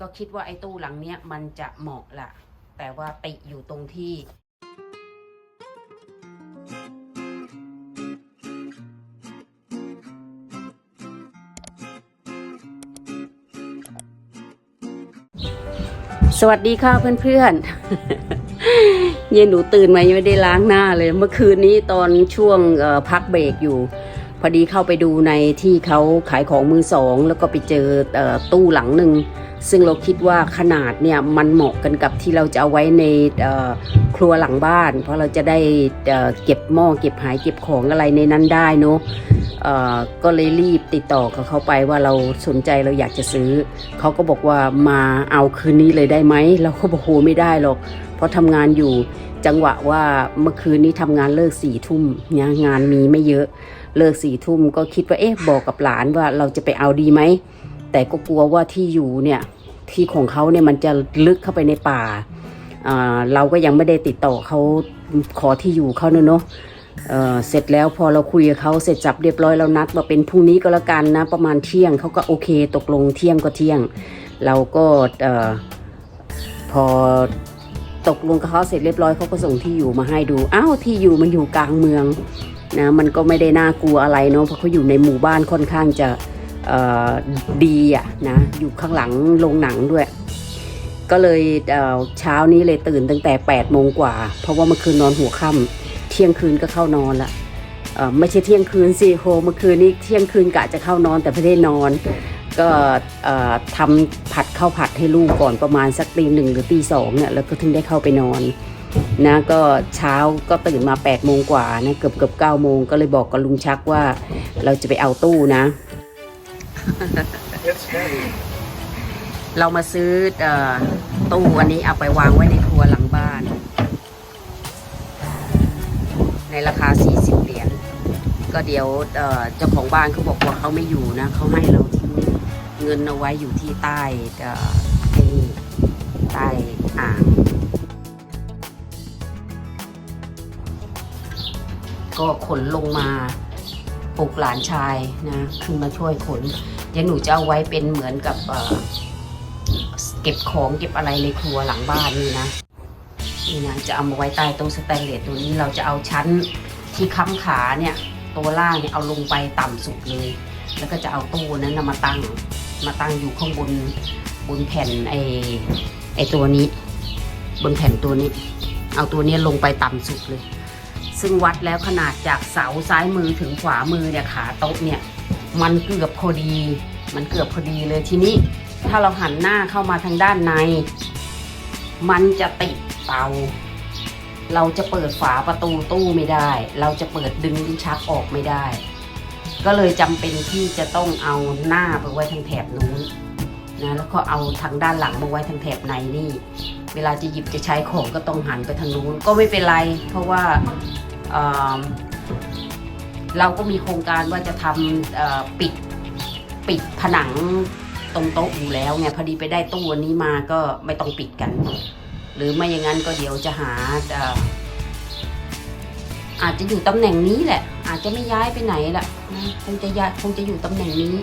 ก็คิดว่าไอ้ตู้หลังเนี้ยมันจะเหมาะละแต่ว่าติอยู่ตรงที่สวัสดีค่ะเพื่อนๆ เย็นหนูตื่นมายังไม่ได้ล้างหน้าเลย เมื่อคืนนี้ตอนช่วงพักเบรกอยู่ พอดีเข้าไปดูในที่เขาขายของมือสอง แล้วก็ไปเจออตู้หลังหนึ่งซึ่งเราคิดว่าขนาดเนี่ยมันเหมาะกันกับที่เราจะเอาไว้ในครัวหลังบ้าน เพราะเราจะได้เก็บหม้อเก็บหายเก็บของอะไรในนั้นได้เนาะก็เลยรีบติดต่อกับเขาไปว่าเราสนใจเราอยากจะซื้อ เขาก็บอกว่ามาเอาคืนนี้เลยได้ไหมเราก็บอกโหไม่ได้หรอก เพราะทำงานอยู่จังหวะว่าเมื่อคืนนี้ทำงานเลิกสี่ทุ่มเนี่ยงานมีไม่เยอะ เลิกสี่ทุ่มก็คิดว่าเอ๊ะบอกกับหลานว่าเราจะไปเอาดีไหม แต่ก็กลัวว่าที่อยู่เนี่ยที่ของเขาเนี่ยมันจะลึกเข้าไปในป่า เราก็ยังไม่ได้ติดต่อเขาขอที่อยู่เขาเนอะเนาะเเสร็จแล้วพอเราคุยกับเขาเสร็จจับเรียบร้อยเรานัดว่าเป็นพรุ่งนี้ก็แล้วกันนะ ประมาณเที่ยงเขาก็โอเคตกลงเที่ยงก็เที่ยง เราก็พอตกลงกับเขาเสร็จเรียบร้อยเขาก็ส่งที่อยู่มาให้ดูอ้าวที่อยู่มันอยู่กลางเมือง นะมันก็ไม่ได้น่ากลัวอะไรเนาะเพราะเขาอยู่ในหมู่บ้านค่อนข้างจะดีอะนะอยู่ข้างหลังโรงหนังด้วย ก็เลยเเช้านี้เลยตื่นตั้งแต่8ปดโมงกว่า เพราะว่าเมื่อคืนนอนหัวค่ำเที่ยงคืนก็เข้านอนละไม่ใช่เที่ยงคืนสิโฮเมื่อคืนนี้เที่ยงคืนกะจะเข้านอนแต่ไม่ได้นอน ก็ทำผัดข้าวผัดให้ลูกก่อนประมาณสักตีหนึ่งหรือตีสองเนี่ยแล้วก็ถึงได้เข้าไปนอน นะก็เช้าก็ตื่นมา8ปดโมงกว่านะเกือบเกือบเก้าโมงก็เลยบอกกับลุงชักว่า เราจะไปเอาตู้นะ เรามาซื้อเออตู้อันนี้เอาไปวางไว้ในครัวหลังบ้าน ในราคา 40 เหรียญก็เดี๋ยวเอ่อเจ้าของบ้านเขาบอกว่าเขาไม่อยู่นะเขาให้เราทิ้งเงินเอาไว้อยู่ที่ใต้เอ่อไอ้นี่ใต้อ่าง ก็ขนลงมาปลุกหลานชายนะขึ้นมาช่วยขน เดี๋ยวหนูจะเอาไว้เป็นเหมือนกับเก็บของเก็บอะไรในครัวหลังบ้านนี่นะนี่นะจะเอามาไว้ใต้ต๊ะสแตนเลสตัวนี้เราจะเอาชั้นที่ค้ำขาเนี่ยตัวล่างเนี่ยเอาลงไปต่ำสุดเลย แล้วก็จะเอาตู้นั้นมาตั้งมาตั้งอยู่ข้างบนบนแผ่นไอไอตัวนี้ บนแผ่นตัวนี้ เอาตัวนี้ลงไปต่ำสุดเลย ซึ่งวัดแล้วขนาดจากเสาซ้ายมือถึงขวามือเนี่ยขาโต๊ะเนี่ยมันเกือบพอดี มันเกือบพอดีเลยทีนี้ ถ้าเราหันหน้าเข้ามาทางด้านใน มันจะติดเตา เราจะเปิดฝาประตูตู้ไม่ได้ เราจะเปิดดึงลิ้นชักออกไม่ได้ ก็เลยจำเป็นที่จะต้องเอาหน้าไปไว้ทางแถบนู้นนะแล้วก็เอาทางด้านหลังมาไว้ทางแถบในนี่ เวลาจะหยิบจะใช้ของก็ต้องหันไปทางนู้นก็ไม่เป็นไร เพราะว่า เราก็มีโครงการว่าจะทำปิดปิดผนังตรงโต๊ะอยู่แล้วไงพอดีไปได้ตู้อันนี้มาก็ไม่ต้องปิดกัน หรือไม่อย่างนั้นก็เดี๋ยวจะหาเอ่อาจจะอยู่ตำแหน่งนี้แหละ อาจจะไม่ย้ายไปไหนละคงจะย้ายคงจะอยู่ตำแหน่งนี้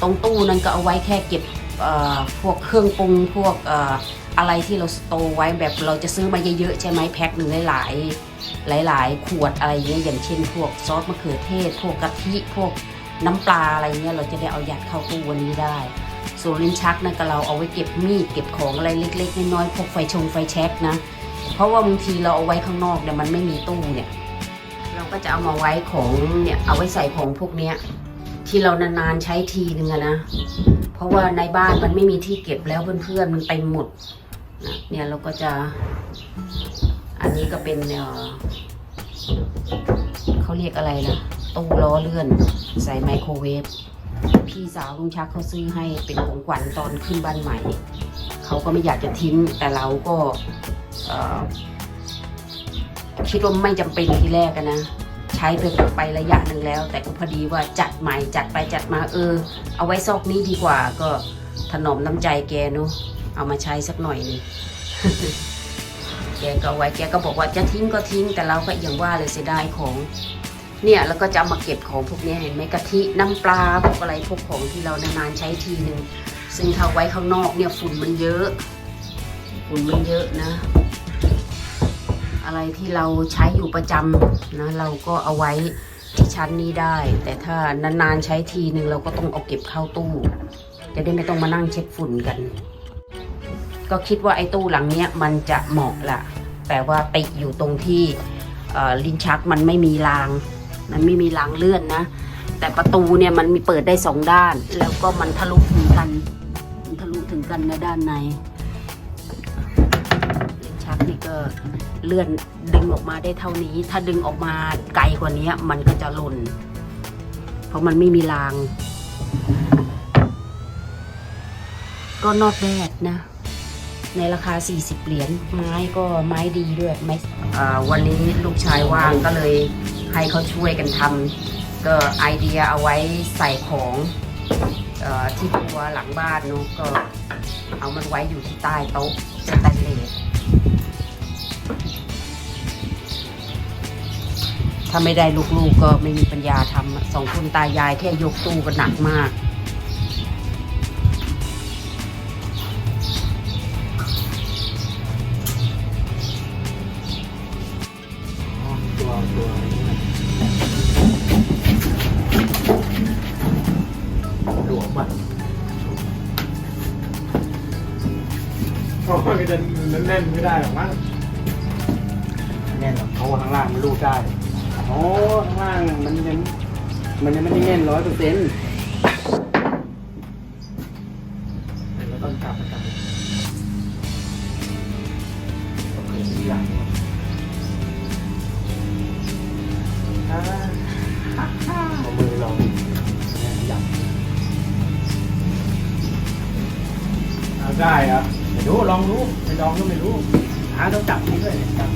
ตรงตู้นั้นก็เอาไว้แค่เก็บ พวกเครื่องปรุงพวกอะไรที่เราสโตไว้แบบเราจะซื้อมาเยอะๆใช่ไหมแพ็คหนึ่งหลายๆ หลาย ๆ ขวดอะไรเงี้ยอย่างเช่น พวกซอสมะเขือเทศ พวกกะทิพวกน้ำปลาอะไรเงี้ยเราจะได้เอายัดเข้าตู้วันนี้ได้ส่วนลิ้นชักนั่นก็เราเอาไว้เก็บมีดเก็บของอะไรเล็ก ๆน้อยๆพวกไฟชงไฟแช็กนะ เพราะว่าบางทีเราเอาไว้ข้างนอกเนี่ยมันไม่มีตู้เนี่ย เราก็จะเอามาไว้ของเนี่ยเอาไว้ใส่ของพวกเนี้ย ที่เรานานๆใช้ทีนึงอะนะ เพราะว่าในบ้านมันไม่มีที่เก็บแล้วเพื่อนๆมันเต็มหมดนะเนี่ยเราก็จะ อันนี้ก็เป็นเอ่อเขาเรียกอะไรล่ะตู้ล้อเลื่อน ใส่ไมโครเวฟพี่สาวลุงชักเขาซื้อให้เป็นของขวัญตอนขึ้นบ้านใหม่ เขาก็ไม่อยากจะทิ้งแต่เราก็คิดว่าไม่จำเป็นทีแรกนะ ใช้ไปไประยะหนึ่งแล้ว แต่ก็พอดีว่าจัดใหม่จัดไปจัดมาเออ เอาไว้ซอกนี้ดีกว่าก็ถนอมน้ำใจแกเนาะเอามาใช้สักหน่อยนึงแกก็ไว้แกก็บอกว่าจะทิ้งก็ทิ้งแต่เราก็ย่างว่าเลยเสียดายของเนี่ยแล้วก็จะเอามาเก็บของพวกนี้เห็นไหมกะทิน้ำปลาพวกอะไรพวกของที่เรานานๆใช้ทีหนึ่งซึ่งถ้าไว้ข้างนอกเนี่ยฝุ่นมันเยอะ ฝุ่นมันเยอะนะ อะไรที่เราใช้อยู่ประจำนะเราก็เอาไว้ที่ชั้นนี้ได้ แต่ถ้านานๆใช้ทีหนึ่งเราก็ต้องเอาเก็บเข้าตู้ จะได้ไม่ต้องมานั่งเช็ดฝุ่นกัน ก็คิดว่าไอ้ตู้หลังเนี้ยมันจะเหมาะละแต่ว่าติดอยู่ตรงที่ลิ้นชักมันไม่มีราง มันไม่มีรางเลื่อนนะ แต่ประตูเนี่ยมันมีเปิดได้สองด้าน แล้วก็มันทะลุถึงกันมันทะลุถึงกันในด้านในลิ้นชักนี่ก็ เลื่อนดึงออกมาได้เท่านี้ ถ้าดึงออกมาไกลกว่านี้มันก็จะหล่น เพราะมันไม่มีราง ก็นอดแบดนะ ในราคา 40 เหรียญไม้ก็ไม้ดีด้วยไม้วันนี้ลูกชายว่างก็เลยให้เขาช่วยกันทำก็ไอเดียเอาไว้ใส่ของออที่ครัวหลังบ้านเนาะก็เอามันไว้อยู่ที่ใต้โต๊ะสแตนเลส ถ้าไม่ได้ลูกๆกก็ไม่มีปัญญาทำสองคนตายายแค่ยกตู้ก็หนักมาก ตัวตัวหลวมอะเพราะมันจะแน่นไม่ได้หรอกมั้งแน่นหรอกเพราะว่าข้างล่างมันรูดได้ โอ้ข้างล่างมันยังมันยังไม่ได้แน่นร้อยเปอร์เซ็นต์เราต้องจับประจำโอเคทีหลังเอามือลองยับเอาได้เหรอะไม่รู้ลองรู้ไม่ลองก็ไม่รู้หาต้องจับนี้ด้วยเนี่ยจับ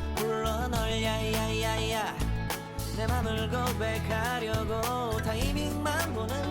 내 맘을 고백하려고 타이밍만 보는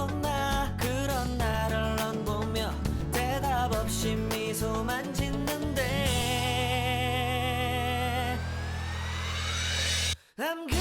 I'm good